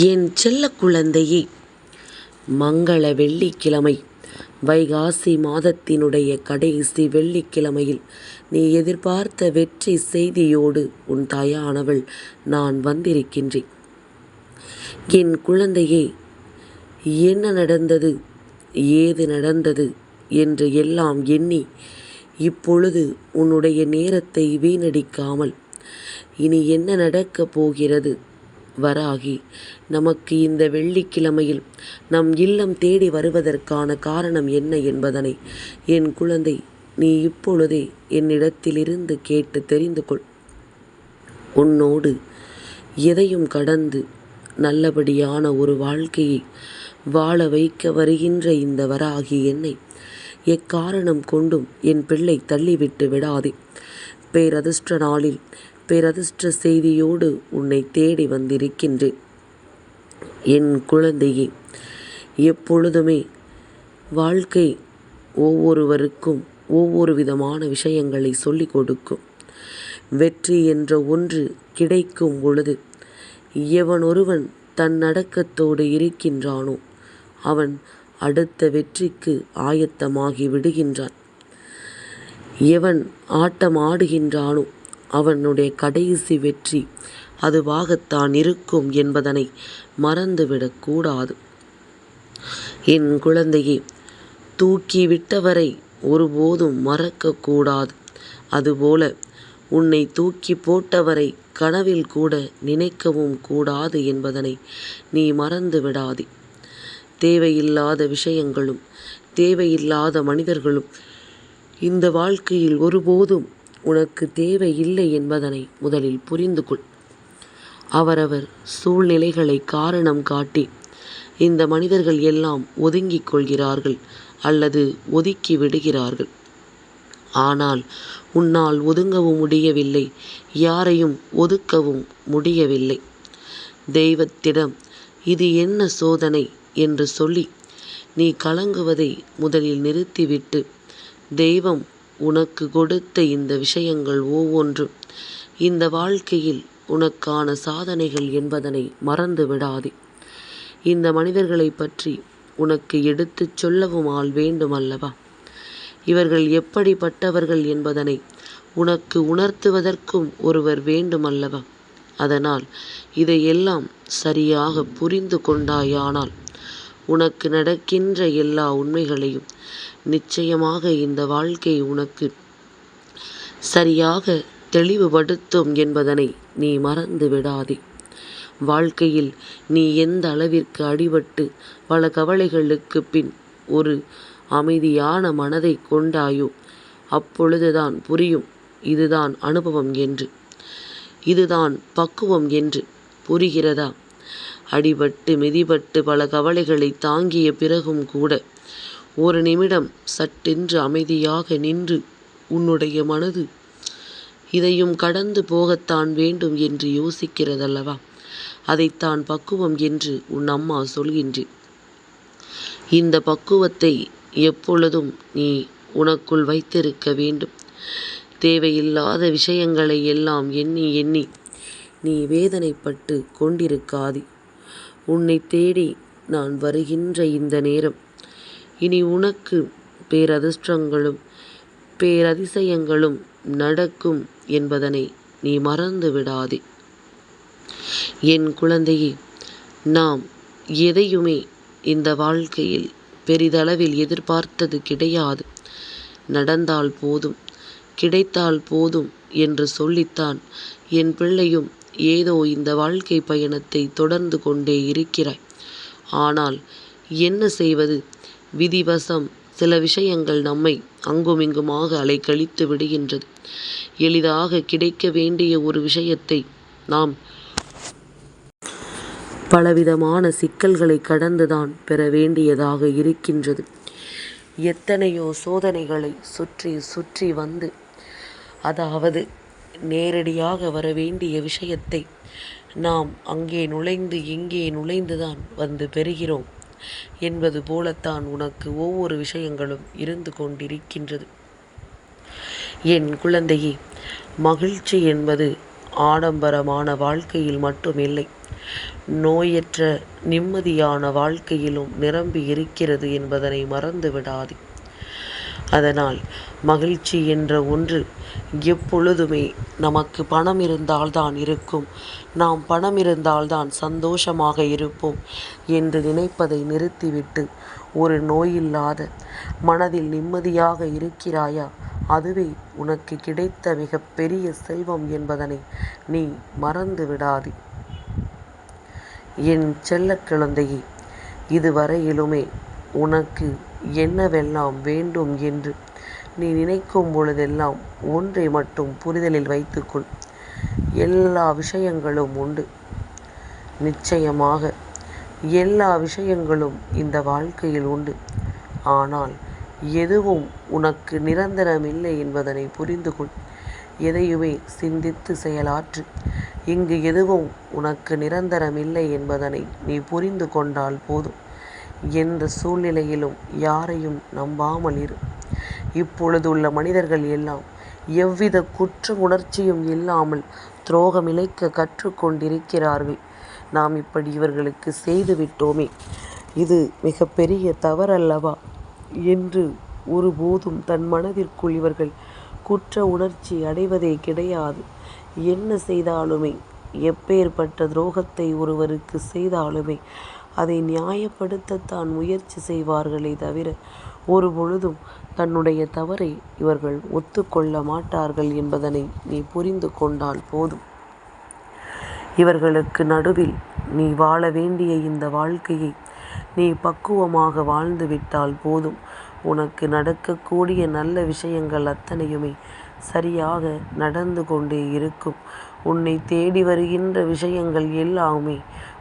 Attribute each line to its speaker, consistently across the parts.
Speaker 1: என் செல்ல குழந்தையே மங்கள வெள்ளிக்கிழமை. வைகாசி மாதத்தினுடைய கடைசி வெள்ளிக்கிழமையில் நீ எதிர்பார்த்த வெற்றி செய்தியோடு உன் தாயானவள் நான் வந்திருக்கின்றேன். என் குழந்தையே என்ன நடந்தது ஏது நடந்தது என்று எல்லாம் எண்ணி இப்பொழுது உன்னுடைய நேரத்தை வீணடிக்காமல் இனி என்ன நடக்கப் போகிறது? வராகி. நமக்கு இந்த வெள்ளிக்கிழமையில் நம் இல்லம் தேடி வருவதற்கான காரணம் என்ன என்பதனை என் குழந்தை நீ இப்பொழுதே என்னிடத்திலிருந்து கேட்டு தெரிந்து கொள். உன்னோடு எதையும் கடந்து நல்லபடியான ஒரு வாழ்க்கையை வாழ வைக்க வருகின்ற இந்த வராகி என்னை எக்காரணம் கொண்டும் என் பிள்ளை தள்ளிவிட்டு விடாதே. பேரதிர்ஷ்ட நாளில் பேரதிர்ஷ்ட செய்தியோடு உன்னை தேடி வந்திருக்கின்றேன். என் குழந்தையே எப்பொழுதுமே வாழ்க்கை ஒவ்வொருவருக்கும் ஒவ்வொரு விதமான விஷயங்களை சொல்லிக் கொடுக்கும். வெற்றி என்ற ஒன்று கிடைக்கும் பொழுது எவன் ஒருவன் தன் அடக்கத்தோடு இருக்கின்றானோ அவன் அடுத்த வெற்றிக்கு ஆயத்தமாகி விடுகின்றான். எவன் ஆட்டம் ஆடுகின்றானோ அவனுடைய கடைசி வெற்றி. அதுவாகத்தான் இருக்கும் என்பதனை மறந்துவிடக்கூடாது என் குழந்தையே தூக்கி விட்டவரை ஒருபோதும் மறக்கக்கூடாது அதுபோல உன்னை தூக்கி போட்டவரை கனவில் கூட நினைக்கவும் கூடாது என்பதனை நீ மறந்து விடாதே தேவையில்லாத விஷயங்களும் தேவையில்லாத மனிதர்களும் இந்த வாழ்க்கையில் ஒருபோதும் உனக்கு தேவையில்லை என்பதனை முதலில் புரிந்து கொள் அவரவர் சூழ்நிலைகளை காரணம் காட்டி இந்த மனிதர்கள் எல்லாம் ஒதுங்கிக் கொள்கிறார்கள் அல்லது ஒதுக்கி விடுகிறார்கள். ஆனால் உன்னால் ஒதுங்கவும் முடியவில்லை யாரையும் ஒதுக்கவும் முடியவில்லை. தெய்வத்திடம் இது என்ன சோதனை என்று சொல்லி நீ கலங்குவதை முதலில் நிறுத்திவிட்டு தெய்வம் உனக்கு கொடுத்த இந்த விஷயங்கள் ஒவ்வொன்றும் இந்த வாழ்க்கையில் உனக்கான சாதனைகள் என்பதனை மறந்து விடாதே. இந்த மனிதர்களை பற்றி உனக்கு எடுத்துச் சொல்லவும் ஆள் வேண்டும் அல்லவா இவர்கள் எப்படிப்பட்டவர்கள் என்பதனை உனக்கு உணர்த்துவதற்கும் ஒருவர் வேண்டுமல்லவா? அதனால் இதையெல்லாம் சரியாக புரிந்து கொண்டாயானால் உனக்கு நடக்கின்ற எல்லா உண்மைகளையும் நிச்சயமாக இந்த வாழ்க்கை உனக்கு சரியாக தெளிவுபடுத்தும் என்பதனை நீ மறந்து விடாதே. வாழ்க்கையில் நீ எந்த அளவிற்கு அடிபட்டு பல கவலைகளுக்கு பின் ஒரு அமைதியான மனதை கொண்டாயோ அப்பொழுதுதான் புரியும் இதுதான் அனுபவம் என்று. இதுதான் பக்குவம் என்று புரிகிறதா? அடிபட்டு மிதிபட்டு பல கவலைகளை தாங்கிய பிறகும் கூட ஒரு நிமிடம் சட்டென்று அமைதியாக நின்று உன்னுடைய மனது இதையும் கடந்து போகத்தான் வேண்டும் என்று யோசிக்கிறதல்லவா? அதைத்தான் பக்குவம் என்று உன் அம்மா சொல்கின்றேன் இந்த பக்குவத்தை எப்பொழுதும் நீ உனக்குள் வைத்திருக்க வேண்டும். தேவையில்லாத விஷயங்களை எல்லாம் எண்ணி எண்ணி நீ வேதனைப்பட்டு கொண்டிருக்காதே. உன்னை தேடி நான் வருகின்ற இந்த நேரம் இனி உனக்கு பேரதிர்ஷ்டங்களும் பேரதிசயங்களும் நடக்கும் என்பதனை நீ மறந்து விடாதே. என் குழந்தையே நாம் எதையுமே இந்த வாழ்க்கையில் பெரிதளவில் எதிர்பார்த்தது கிடையாது. நடந்தால் போதும் கிடைத்தால் போதும் என்று சொல்லித்தான் என் பிள்ளையும் ஏதோ இந்த வாழ்க்கை பயணத்தை தொடர்ந்து கொண்டே இருக்கிறாய். ஆனால் என்ன செய்வது? விதிவசம். சில விஷயங்கள் நம்மை அங்குமிங்குமாக அலைக்கழித்து விடுகின்றது. எளிதாக கிடைக்க வேண்டிய ஒரு விஷயத்தை நாம் பலவிதமான சிக்கல்களை கடந்துதான் பெற வேண்டியதாக இருக்கின்றது. எத்தனையோ சோதனைகளை சுற்றி சுற்றி வந்து அதாவது நேரடியாக வர வேண்டிய விஷயத்தை நாம் அங்கே நுழைந்து இங்கே நுழைந்துதான் வந்து பெறுகிறோம். என்பது போலத்தான் உனக்கு ஒவ்வொரு விஷயங்களும் இருந்து கொண்டிருக்கின்றது. என் குழந்தையே மகிழ்ச்சி என்பது ஆடம்பரமான வாழ்க்கையில் மட்டுமில்லை. நோயற்ற நிம்மதியான வாழ்க்கையிலும் நிரம்பி இருக்கிறது என்பதனை மறந்து விடாதே அதனால் மகிழ்ச்சி என்ற ஒன்று எப்பொழுதுமே நமக்கு பணம் இருந்தால்தான் இருக்கும். நாம் பணம் இருந்தால்தான் சந்தோஷமாக இருப்போம் என்று நினைப்பதை நிறுத்திவிட்டு ஒரு நோயில்லாத மனதில் நிம்மதியாக இருக்கிறாயா? அதுவே உனக்கு கிடைத்த மிகப்பெரிய செல்வம் என்பதனை நீ மறந்து விடாதே. என் செல்ல குழந்தையே இதுவரையிலுமே உனக்கு என்னவெல்லாம் வேண்டும் என்று நீ நினைக்கும் பொழுதெல்லாம் ஒன்றை மட்டும் புரிதலில் வைத்துக்கொள். எல்லா விஷயங்களும் உண்டு. நிச்சயமாக எல்லா விஷயங்களும் இந்த வாழ்க்கையில் உண்டு. ஆனால் எதுவும் உனக்கு நிரந்தரமில்லை என்பதனை புரிந்து கொள் எதையுமே சிந்தித்து செயலாற்று. இங்கு எதுவும் உனக்கு நிரந்தரமில்லை என்பதனை நீ புரிந்து கொண்டால் போதும். எந்த சூழ்நிலையிலும் யாரையும் நம்பாமல் இரு. இப்பொழுது உள்ள மனிதர்கள் எல்லாம் எவ்வித குற்ற உணர்ச்சியும் இல்லாமல் துரோகமிழைக்க கற்றுக்கொண்டிருக்கிறார்கள். நாம் இப்படி இவர்களுக்கு செய்து விட்டோமே. இது மிகப்பெரிய தவறல்லவா? என்று ஒருபோதும் தன் மனதிற்குள் இவர்கள் குற்ற உணர்ச்சி அடைவதே கிடையாது. என்ன செய்தாலுமே எப்பேற்பட்ட துரோகத்தை ஒருவருக்கு செய்தாலுமே அதை நியாயப்படுத்தத்தான் முயற்சி செய்வார்களே தவிர ஒரு பொழுதும் தன்னுடைய தவறை இவர்கள் ஒத்துக்கொள்ள மாட்டார்கள் என்பதனை நீ புரிந்து கொண்டால் போதும். இவர்களுக்கு நடுவில் நீ வாழ வேண்டிய இந்த வாழ்க்கையை நீ பக்குவமாக வாழ்ந்து விட்டால் போதும். உனக்கு நடக்கக்கூடிய நல்ல விஷயங்கள் அத்தனையுமே சரியாக நடந்து கொண்டே இருக்கும். உன்னை தேடி வருகின்ற விஷயங்கள் எல்லாமே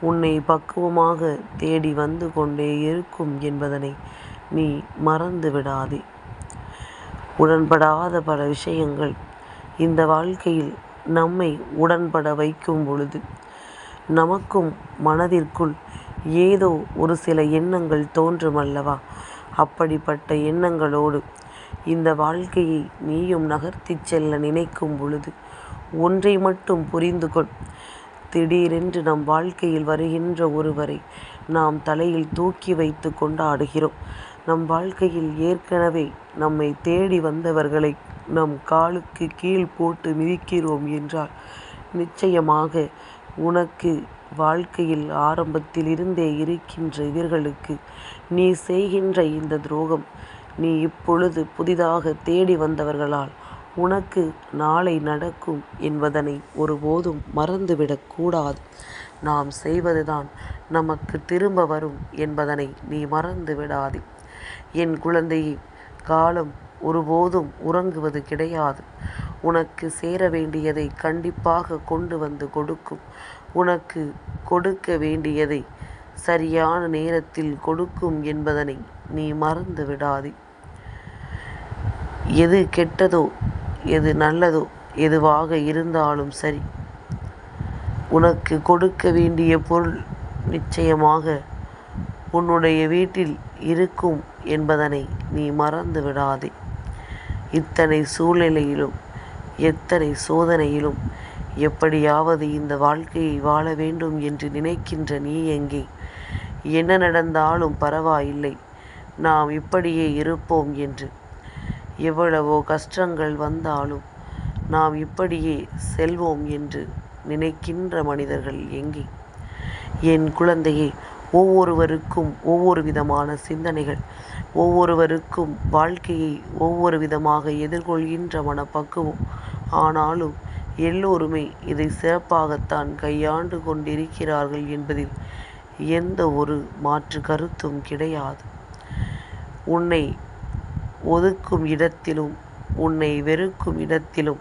Speaker 1: உன்னை பக்குவமாக தேடி வந்து கொண்டே இருக்கும் என்பதனை நீ மறந்து விடாதே. உடன்படாத பல விஷயங்கள் இந்த வாழ்க்கையில் நம்மை உடன்பட வைக்கும் பொழுது நமக்கும் மனதிற்குள் ஏதோ ஒரு சில எண்ணங்கள் தோன்றும் அல்லவா அப்படிப்பட்ட எண்ணங்களோடு இந்த வாழ்க்கையை நீயும் நகர்த்திச் செல்ல நினைக்கும் பொழுது ஒன்றை மட்டும் புரிந்து கொள் திடீரென்று நம் வாழ்க்கையில் வருகின்ற ஒருவரை நாம் தலையில் தூக்கி வைத்து கொண்டாடுகிறோம். நம் வாழ்க்கையில் ஏற்கனவே நம்மை தேடி வந்தவர்களை நம் காலுக்கு கீழ் போட்டு மிதிக்கிறோம் என்றால் நிச்சயமாக உனக்கு வாழ்க்கையில் ஆரம்பத்தில் இருந்தே இருக்கின்ற இவர்களுக்கு நீ செய்கின்ற இந்த துரோகம் நீ இப்பொழுது புதிதாக தேடி வந்தவர்களால் உனக்கு நாளை நடக்கும் என்பதனை ஒருபோதும் மறந்துவிடக் கூடாது. நாம் செய்வதுதான் நமக்கு திரும்ப வரும் என்பதனை நீ மறந்து விடாதே என் குழந்தையே காலம் ஒருபோதும் உறங்குவது கிடையாது. உனக்கு சேர வேண்டியதை கண்டிப்பாக கொண்டு வந்து கொடுக்கும். உனக்கு கொடுக்க வேண்டியதை சரியான நேரத்தில் கொடுக்கும் என்பதனை நீ மறந்து விடாதே எது கெட்டதோ எது நல்லதோ எதுவாக இருந்தாலும் சரி. உனக்கு கொடுக்க வேண்டிய பொருள் நிச்சயமாக உன்னுடைய வீட்டில் இருக்கும் என்பதனை நீ மறந்து விடாதே. இத்தனை சூழ்நிலையிலும் எத்தனை சோதனையிலும் எப்படியாவது இந்த வாழ்க்கையை வாழ வேண்டும் என்று நினைக்கின்ற நீ எங்கே? என்ன நடந்தாலும் பரவாயில்லை. நாம் இப்படியே இருப்போம் என்று எவ்வளவோ கஷ்டங்கள் வந்தாலும் நாம் இப்படியே செல்வோம் என்று நினைக்கின்ற மனிதர்கள் எங்கே? என் குழந்தையே ஒவ்வொருவருக்கும் ஒவ்வொரு விதமான சிந்தனைகள் ஒவ்வொருவருக்கும் வாழ்க்கையை ஒவ்வொரு விதமாக எதிர்கொள்கின்ற மனப்பக்குவம். ஆனாலும் எல்லோருமே இதை சிறப்பாகத்தான் கையாண்டு கொண்டிருக்கிறார்கள் என்பதில் எந்த ஒரு மாற்று கருத்தும் கிடையாது. உன்னை ஒதுக்கும் இடத்திலும் உன்னை வெறுக்கும் இடத்திலும்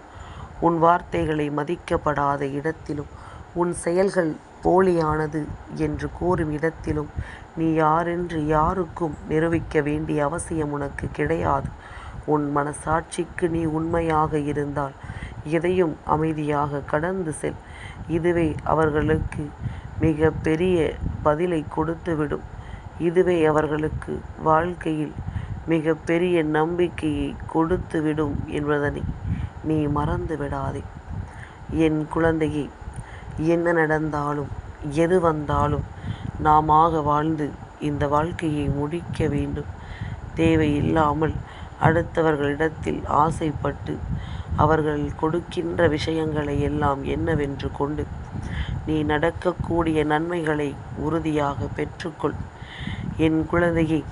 Speaker 1: உன் வார்த்தைகளை மதிக்கப்படாத இடத்திலும் உன் செயல்கள் போலியானது என்று கூறும் இடத்திலும் நீ யாரென்று யாருக்கும் நிரூபிக்க வேண்டிய அவசியம் உனக்கு கிடையாது. உன் மனசாட்சிக்கு நீ உண்மையாக இருந்தால் எதையும் அமைதியாக கடந்து செல். இதுவே அவர்களுக்கு மிக பெரிய பதிலை கொடுத்துவிடும். இதுவே அவர்களுக்கு வாழ்க்கையில் மிக பெரிய நம்பிக்கையை கொடுத்துவிடும் என்பதனை நீ மறந்து விடாதே என் குழந்தையே என்ன நடந்தாலும் எது வந்தாலும் நாமாக வாழ்ந்து இந்த வாழ்க்கையை முடிக்க வேண்டும். தேவையில்லாமல் அடுத்தவர்களிடத்தில் ஆசைப்பட்டு அவர்கள் கொடுக்கின்ற விஷயங்களை எல்லாம் என்னவென்று கொண்டு நீ நடக்கக்கூடிய நன்மைகளை உறுதியாக பெற்றுக்கொள். என் குழந்தையை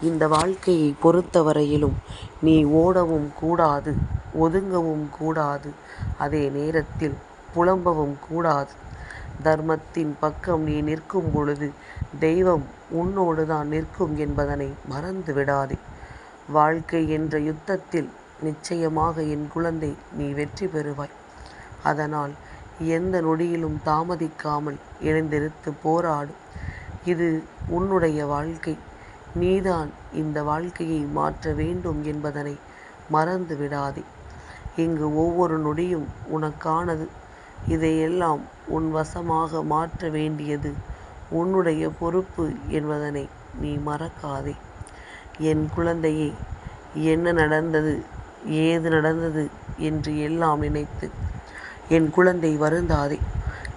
Speaker 1: இந்த வாழ்க்கையை பொறுத்தவரையிலும் நீ ஓடவும் கூடாது ஒதுங்கவும் கூடாது. அதே நேரத்தில் புலம்பவும் கூடாது. தர்மத்தின் பக்கம் நீ நிற்கும் பொழுது தெய்வம் உன்னோடு தான் நிற்கும் என்பதனை மறந்து விடாதே. வாழ்க்கை என்ற யுத்தத்தில் நிச்சயமாக என் குழந்தை நீ வெற்றி பெறுவாய். அதனால் எந்த நொடியிலும் தாமதிக்காமல் எழுந்திருத்து போராடு. இது உன்னுடைய வாழ்க்கை. நீதான் இந்த வாழ்க்கையை மாற்ற வேண்டும் என்பதனை மறந்து விடாதே. இங்கு ஒவ்வொரு நொடியும் உனக்கானது. இதையெல்லாம் உன் வசமாக மாற்ற வேண்டியது உன்னுடைய பொறுப்பு என்பதனை நீ மறக்காதே. என் குழந்தையே என்ன நடந்தது? ஏது நடந்தது? என்று எல்லாம் நினைத்து என் குழந்தை வருந்தாதே.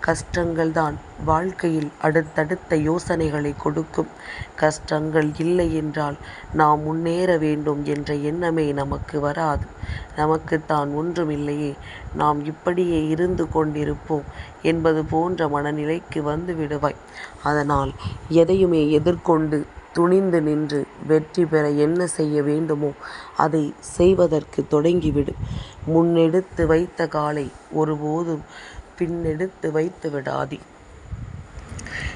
Speaker 1: கஷ்டங்கள் தான் வாழ்க்கையில் அடுத்தடுத்த யோசனைகளை கொடுக்கும். கஷ்டங்கள் இல்லை என்றால் நாம் முன்னேற வேண்டும் என்ற எண்ணமே நமக்கு வராது. நமக்குத்தான் ஒன்றுமில்லையே. நாம் இப்படியே இருந்து கொண்டிருப்போம் என்பது போன்ற மனநிலைக்கு வந்து விடுவாய். அதனால் எதையுமே எதிர்கொண்டு துணிந்து நின்று வெற்றி பெற என்ன செய்ய வேண்டுமோ அதை செய்வதற்கு தொடங்கிவிடு. முன்னெடுத்து வைத்த காலை ஒருபோதும் பின்னெடுத்து வைத்து விடாதி.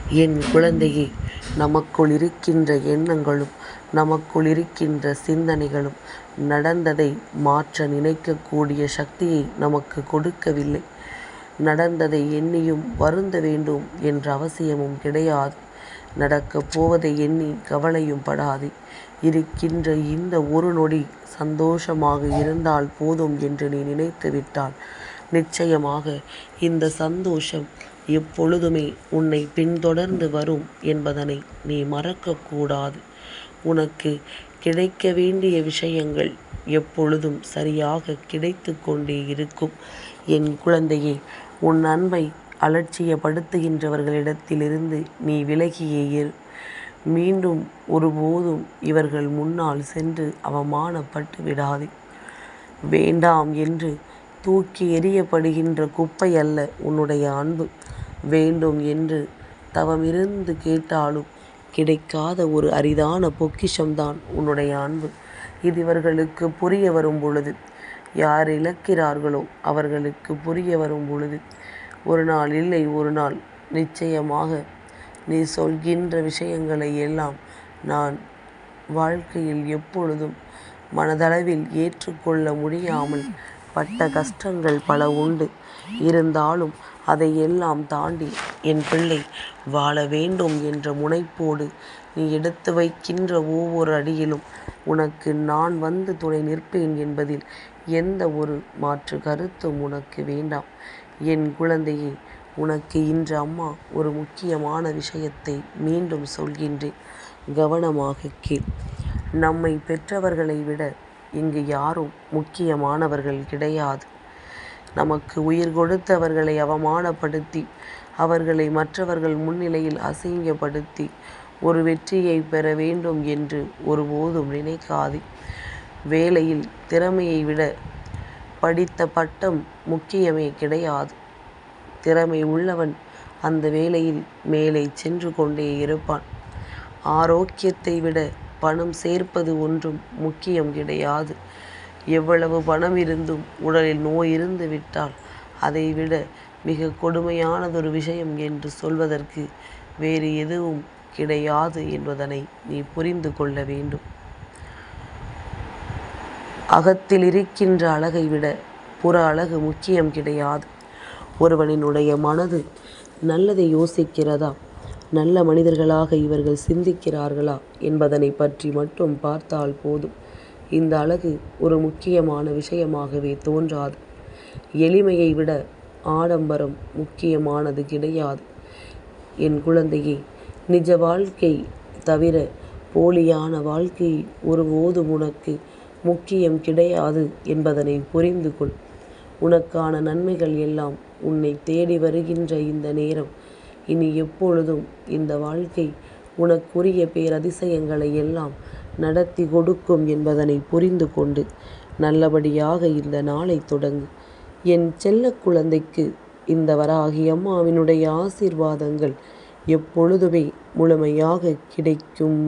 Speaker 1: என் குழந்தையே நமக்குள் இருக்கின்ற எண்ணங்களும் நமக்குள் இருக்கின்ற சிந்தனைகளும் நடந்ததை மாற்ற நினைக்கக்கூடிய சக்தியை நமக்கு கொடுக்கவில்லை. நடந்ததை எண்ணியும் வருந்த வேண்டும் என்ற அவசியமும் கிடையாது. நடக்கப் போவதை எண்ணி கவலையும் படாதே. இருக்கின்ற இந்த ஒரு நொடி சந்தோஷமாக இருந்தால் போதும் என்று நீ நினைத்து விட்டால் நிச்சயமாக இந்த சந்தோஷம் எப்பொழுதுமே உன்னை பின்தொடர்ந்து வரும் என்பதனை நீ மறக்கக்கூடாது. உனக்கு கிடைக்க வேண்டிய விஷயங்கள் எப்பொழுதும் சரியாக கிடைத்து கொண்டே இருக்கும். என் குழந்தையே உன் அன்பை அலட்சியப்படுத்துகின்றவர்களிடத்திலிருந்து நீ விலகியே இரு. மீண்டும் ஒருபோதும் இவர்கள் முன்னால் சென்று அவமானப்பட்டு விடாதே. வேண்டாம் என்று தூக்கி எறியப்படுகின்ற குப்பை அல்ல உன்னுடைய அன்பு. வேண்டும் என்று தவமிருந்து கேட்டாலும் கிடைக்காத ஒரு அரிதான பொக்கிஷம்தான் உன்னுடைய அன்பு. இது இவர்களுக்கு புரிய வரும் பொழுது. யார் இழக்கிறார்களோ அவர்களுக்கு புரிய வரும் பொழுது. ஒரு நாள் இல்லை ஒரு நாள். நிச்சயமாக நீ சொல்கின்ற விஷயங்களை எல்லாம் நான் வாழ்க்கையில் எப்பொழுதும் மனதளவில் ஏற்றுக்கொள்ள முடியாமல் பட்ட கஷ்டங்கள் பல உண்டு. இருந்தாலும் அதையெல்லாம் தாண்டி என் பிள்ளை வாழ வேண்டும் என்ற முனைப்போடு நீ எடுத்து வைக்கின்ற ஒவ்வொரு அடியிலும் உனக்கு நான் வந்து துணை நிற்பேன் என்பதில் எந்த ஒரு மாற்று கருத்தும் உனக்கு வேண்டாம். என் குழந்தையே உனக்கு இன்று அம்மா ஒரு முக்கியமான விஷயத்தை மீண்டும் சொல்கின்றேன். கவனமாக கேள். நம்மை பெற்றவர்களை விட இங்கு யாரும் முக்கியமானவர்கள் கிடையாது. நமக்கு உயிர் கொடுத்தவர்களை அவமானப்படுத்தி அவர்களை மற்றவர்கள் முன்னிலையில் அசிங்கப்படுத்தி ஒரு வெற்றியை பெற வேண்டும் என்று ஒருபோதும் நினைக்காதே. வேலையில் திறமையை விட படித்த பட்டம் முக்கியமே கிடையாது. திறமை உள்ளவன் அந்த வேலையில் மேலே சென்று கொண்டே இருப்பான். ஆரோக்கியத்தை விட பணம் சேர்ப்பது ஒன்றும் முக்கியம் கிடையாது. எவ்வளவு பணம் இருந்தும் உடலில் நோய் இருந்து விட்டால் அதைவிட மிக கொடுமையானதொரு விஷயம் என்று சொல்வதற்கு வேறு எதுவும் கிடையாது என்பதனை நீ புரிந்து கொள்ள வேண்டும். அகத்தில் இருக்கின்ற அழகை விட புற அழகு முக்கியம் கிடையாது. ஒருவனினுடைய மனது நல்லதை யோசிக்கிறதா? நல்ல மனிதர்களாக இவர்கள் சிந்திக்கிறார்களா என்பதனை பற்றி மட்டும் பார்த்தால் போதும். இந்த அழகு ஒரு முக்கியமான விஷயமாகவே தோன்றாது. எளிமையை விட ஆடம்பரம் முக்கியமானது கிடையாது. என் குழந்தையே நிஜ வாழ்க்கை தவிர போலியான வாழ்க்கை ஒருபோதும் உனக்கு முக்கியம் கிடையாது என்பதனை புரிந்து கொள் உனக்கான நன்மைகள் எல்லாம் உன்னை தேடி வருகின்ற இந்த நேரம் இனி எப்பொழுதும் இந்த வாழ்க்கை உனக்குரிய பேரதிசயங்களை எல்லாம் நடத்தி கொடுக்கும் என்பதனை புரிந்து கொண்டு நல்லபடியாக இந்த நாளை தொடங்கு. என் செல்ல குழந்தைக்கு இந்த வராகி அம்மாவினுடைய ஆசீர்வாதங்கள் எப்பொழுதுமே முழுமையாக கிடைக்கும்.